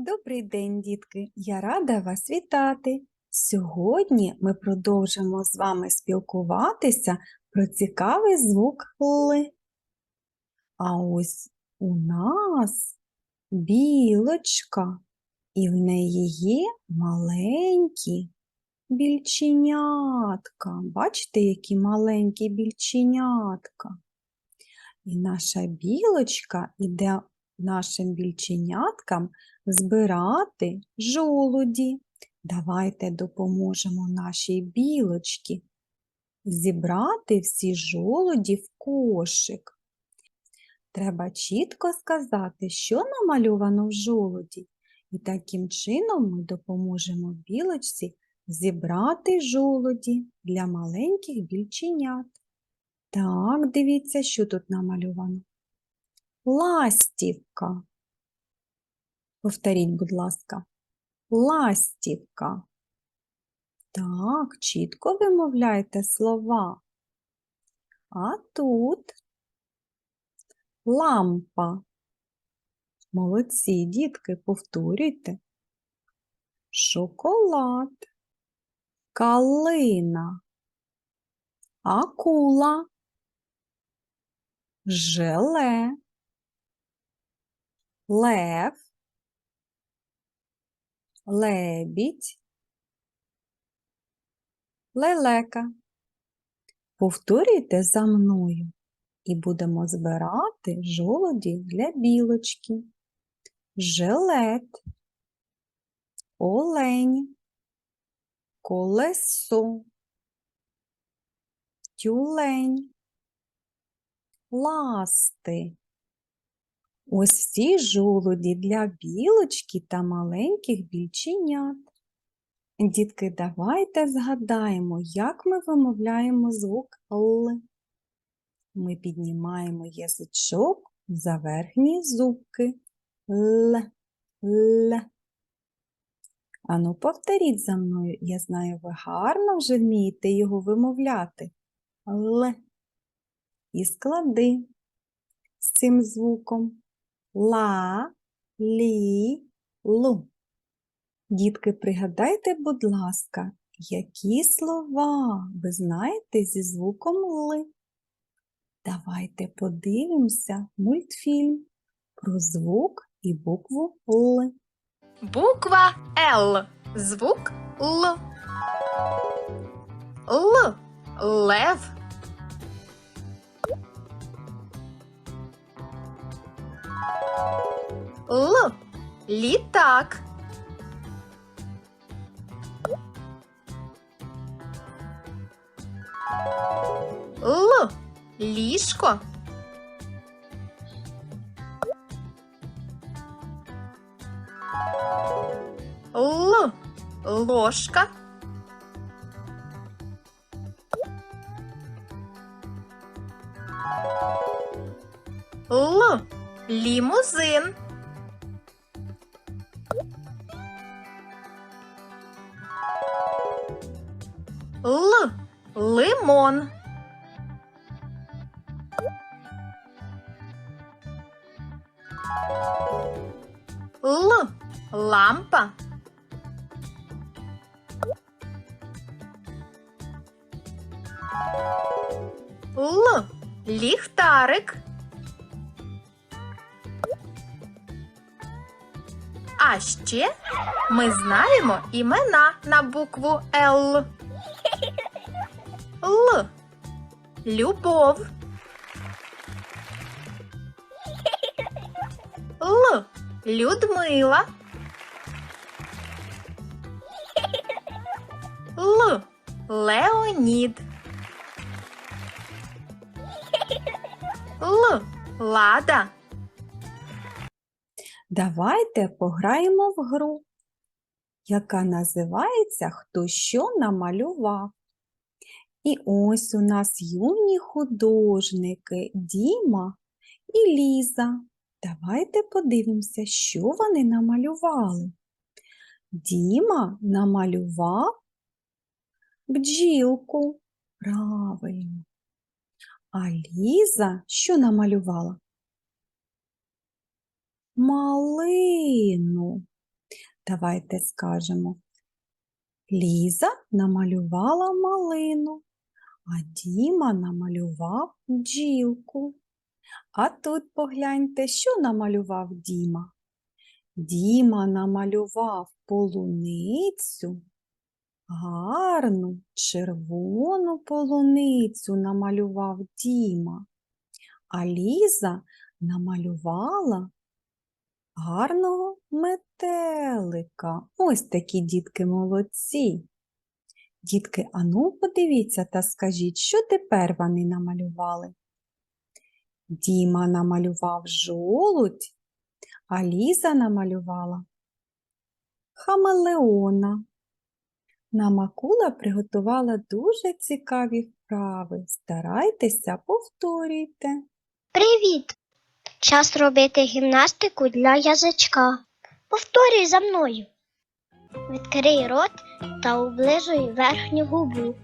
Добрий день, дітки! Я рада вас вітати! Сьогодні ми продовжимо з вами спілкуватися про цікавий звук Л. А ось у нас білочка, і в неї є маленькі більченятка. Бачите, які маленькі більченятка? І наша білочка іде нашим більченяткам збирати жолуді. Давайте допоможемо нашій білочці зібрати всі жолуді в кошик. Треба чітко сказати, що намальовано в жолуді, і таким чином ми допоможемо білочці зібрати жолуді для маленьких більченят. Так, дивіться, що тут намальовано. Ластівка. Повторіть, будь ласка. Ластівка. Так, чітко вимовляйте слова. А тут лампа. Молодці, дітки, повторюйте. Шоколад, калина, акула, желе, лев, лебідь, лелека. Повторюйте за мною і будемо збирати жолуді для білочки. Жилет, олень, колесо, тюлень, ласти. Ось всі жолуді для білочки та маленьких більченят. Дітки, давайте згадаємо, як ми вимовляємо звук Л. Ми піднімаємо язичок за верхні зубки. Л, Л. Ану, повторіть за мною. Я знаю, ви гарно вже вмієте його вимовляти. Л. І склади з цим звуком. Ла, лі, лу. Дітки, пригадайте, будь ласка, які слова ви знаєте зі звуком Л. Давайте подивимося мультфільм про звук і букву Л. Буква Л. Звук Л. Л. Лев. Л. Літак. Л. Ліжко. Л. Ложка. Л. Лімузин. Л. Лампа. Л. Ліхтарик. А ще ми знаємо імена на букву Л. Л. Любов. Л. Людмила. Л. Леонід. Л. Лада. Давайте пограємо в гру, яка називається Хто що намалював. І ось у нас юні художники Діма і Ліза. Давайте подивимося, що вони намалювали. Діма намалював бджілку. Правильно. А Ліза що намалювала? Малину. Давайте скажемо. Ліза намалювала малину, а Діма намалював бджілку. А тут погляньте, що намалював Діма. Діма намалював полуницю, гарну червону полуницю намалював Діма, а Ліза намалювала гарного метелика. Ось такі дітки молодці. Дітки, ану подивіться та скажіть, що тепер вони намалювали? Діма намалював жолудь, а Ліза намалювала хамелеона. Намакула приготувала дуже цікаві вправи. Старайтеся, повторюйте. Привіт! Час робити гімнастику для язичка. Повторюй за мною. Відкрий рот та облизуй верхню губу.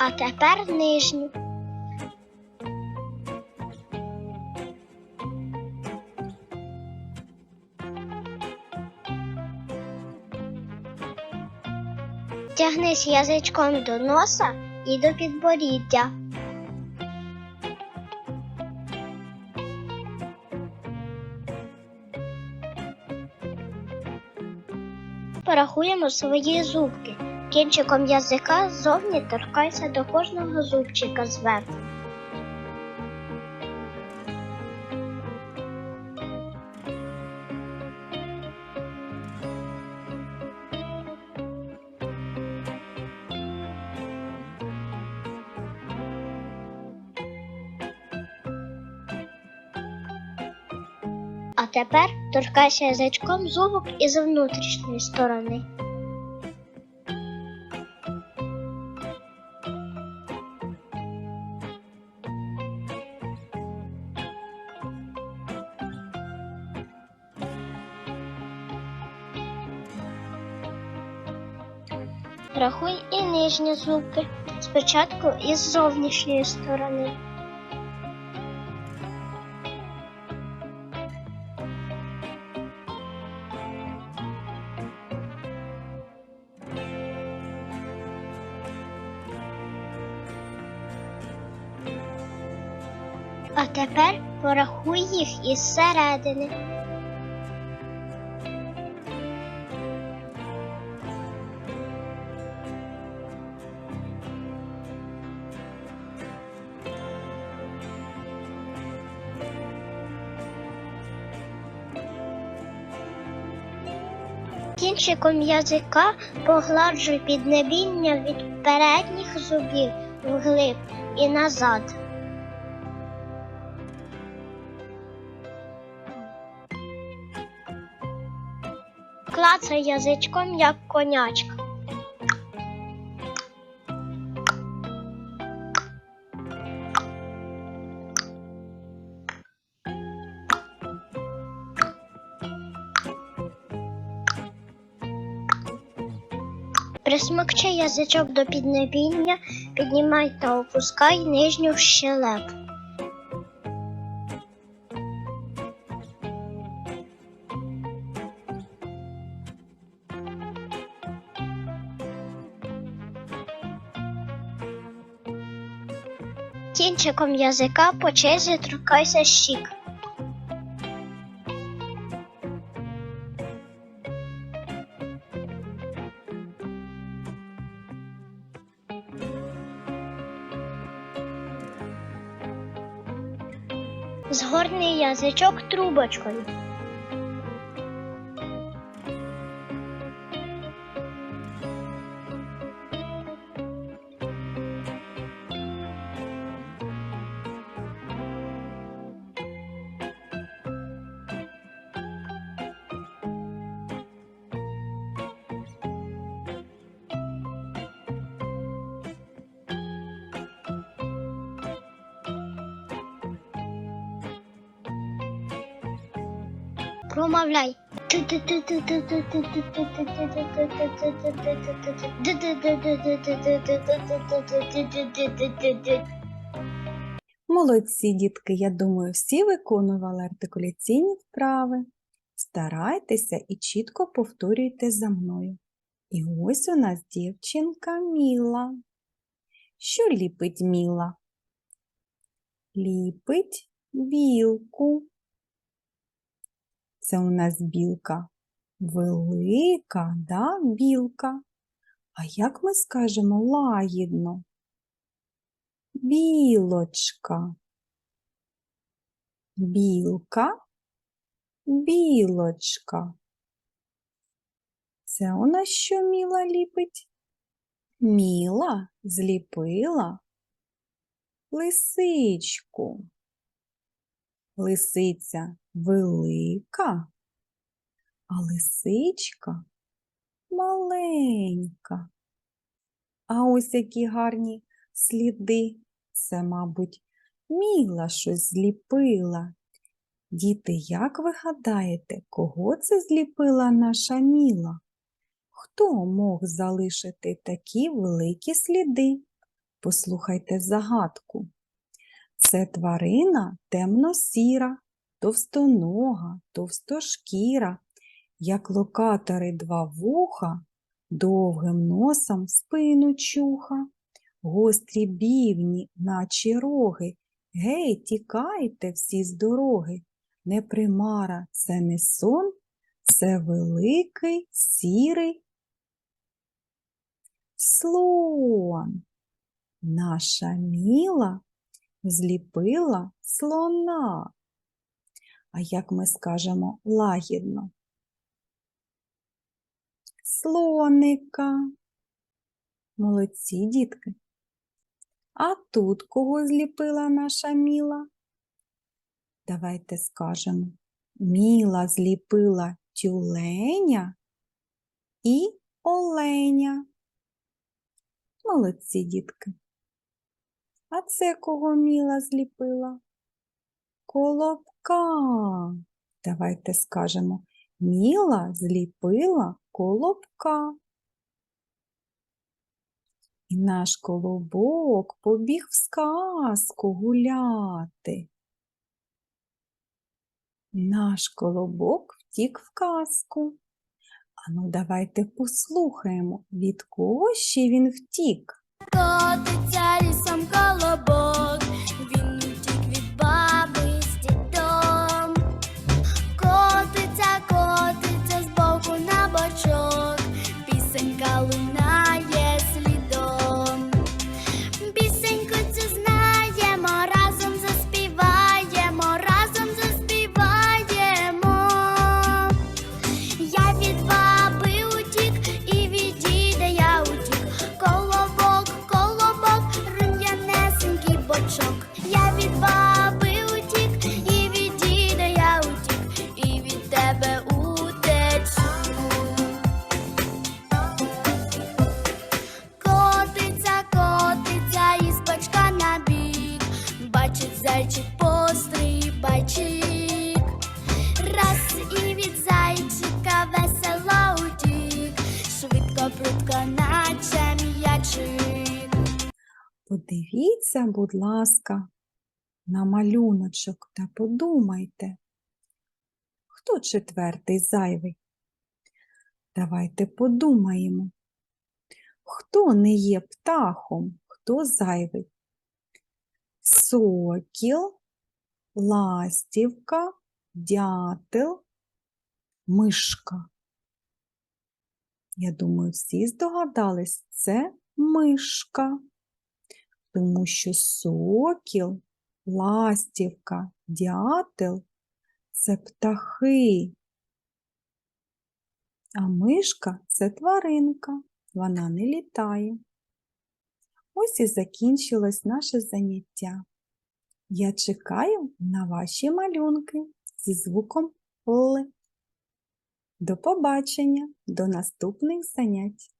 А тепер нижню. Тягнись язичком до носа і до підборіддя. Порахуємо свої зубки. Кінчиком язика ззовні торкайся до кожного зубчика зверху. А тепер торкайся язичком зубок із внутрішньої сторони. Рахуй і нижні зубки. Спочатку із зовнішньої сторони. А тепер порахуй їх із середини. Кінчиком язика погладжуй піднебіння від передніх зубів вглиб і назад. Клацай язичком, як конячка. Присмокчи язичок до піднебіння, піднімай та опускай нижню щелепу. Кінчиком язика по черзі торкайся щік. Згорни язичок трубочкою. Промовляй. Молодці, дітки, я думаю, всі виконували артикуляційні вправи. Старайтеся і чітко повторюйте за мною. І ось у нас дівчинка Міла. Що ліпить Міла? Ліпить білку. Це у нас білка велика, да, білка. А як ми скажемо лагідно? Білочка. Білка, білочка. Це у нас що Міла ліпить? Міла зліпила лисичку. Лисиця велика, а лисичка маленька. А ось які гарні сліди. Це, мабуть, Міла щось зліпила. Діти, як ви гадаєте, кого це зліпила наша Міла? Хто мог залишити такі великі сліди? Послухайте загадку. Це тварина темно-сіра, товстонога, товстошкіра, як локатори два вуха, довгим носом спину чуха, гострі бівні, наче роги. Гей, тікайте всі з дороги. Не примара, це не сон, це великий сірий слон. Наша міла зліпила слона. А як ми скажемо лагідно? Слоника. Молодці, дітки. А тут кого зліпила наша міла? Давайте скажемо. Міла зліпила тюленя і оленя. Молодці, дітки. А це кого Міла зліпила? Колобка. Давайте скажемо. Міла зліпила колобка. І наш колобок побіг в сказку гуляти. Наш колобок втік в казку. Ану, давайте послухаємо, від кого ще він втік. Котиться лісом колобок, будь ласка, на малюночок та подумайте, хто четвертий зайвий? Давайте подумаємо, хто не є птахом, хто зайвий? Сокіл, ластівка, дятел, мишка. Я думаю, всі здогадались, це мишка тому що сокіл, ластівка, дятел це птахи, а мишка це тваринка, вона не літає. Ось і закінчилось наше заняття. Я чекаю на ваші малюнки зі звуком Л. До побачення, до наступних занять!